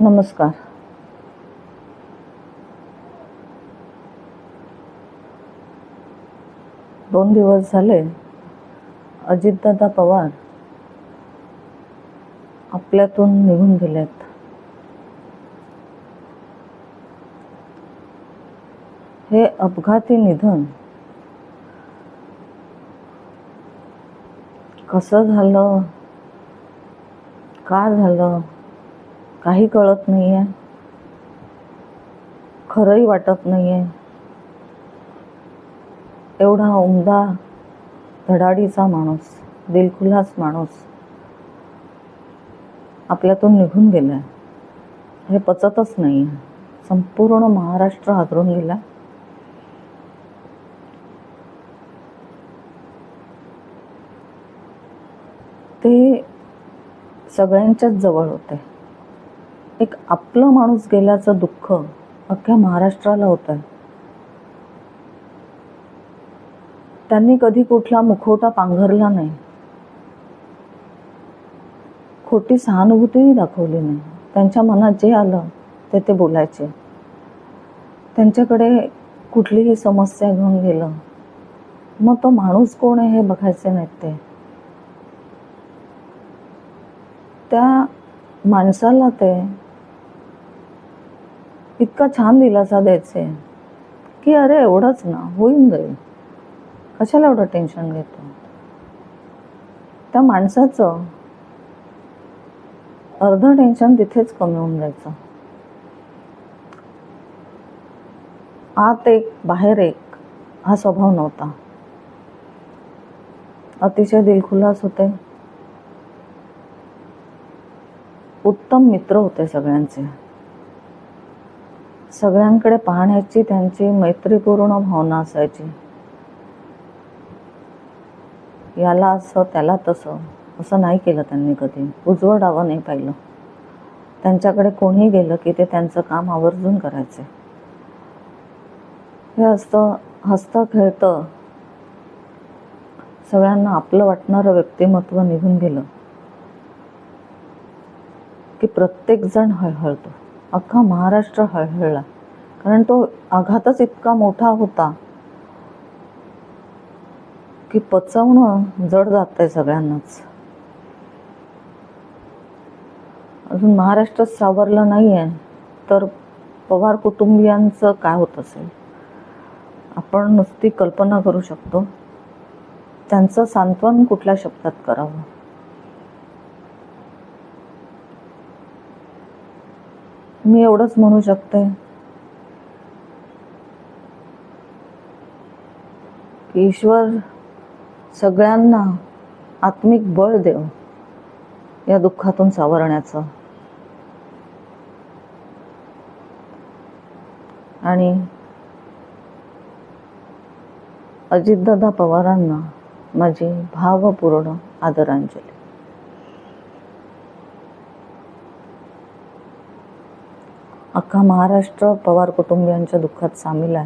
नमस्कार. दोन दिवस झाले अजितदादा पवार आपल्यातून निघून गेलेत. हे अपघाती निधन कसं झालं? का झालं? काही कळत नाही आहे खरंही वाटत नाही आहे एवढा उमदा धडाडीचा माणूस दिलखुलास माणूस आपल्यातून निघून गेलाय. हे पचतच नाही आहे संपूर्ण महाराष्ट्र हादरून गेला ते सगळ्यांच्याच जवळ होते. एक आपलं माणूस गेल्याचं दुःख अख्ख्या महाराष्ट्राला होत आहे त्यांनी कधी कुठला मुखवटा पांघरला नाही. खोटी सहानुभूतीही दाखवली नाही. त्यांच्या मनात जे आलं ते ते बोलायचे. त्यांच्याकडे कुठलीही समस्या घेऊन गेलं मग तो माणूस कोण आहे हे बघायचे नाहीत ते. त्या माणसाला ते इतका छान दिलासा द्यायचे. की अरे एवढंच ना होईन जाईल. कशाला एवढं टेन्शन घेतो? त्या माणसाचं अर्ध टेन्शन तिथेच कमी होऊन जायचं. आत एक बाहेर एक हा स्वभाव नव्हता. अतिशय दिलखुलास होते. उत्तम मित्र होते सगळ्यांचे. सगळ्यांकडे पाहण्याची त्यांची मैत्रीपूर्ण भावना असायची. याला असं त्याला तसं असं नाही केलं त्यांनी कधी. उजवं डावं नाही पाहिलं. त्यांच्याकडे कोणी गेलं की ते त्यांचं काम आवर्जून करायचे. हे असतं हसतं खेळतं. सगळ्यांना आपलं वाटणारं व्यक्तिमत्व निघून गेलं. की प्रत्येक जण हळहळतो. अख्खा महाराष्ट्र हळहळला. कारण तो आघातच इतका मोठा होता की पचवणं जड जात आहे सगळ्यांनाच. अजून महाराष्ट्र सावरलं नाही आहे तर पवार कुटुंबियांचं काय होत असेल? आपण नुसती कल्पना करू शकतो. त्यांचं सांत्वन कुठल्या शब्दात करावं? मी एवढंच म्हणू शकते. की ईश्वर सगळ्यांना आत्मिक बळ देव या दुःखातून सावरण्याचं. आणि अजितदादा पवारांना माझी भावपूर्ण आदरांजली. अख्खा महाराष्ट्र पवार कुटुंबियांच्या दुःखात सामील आहे.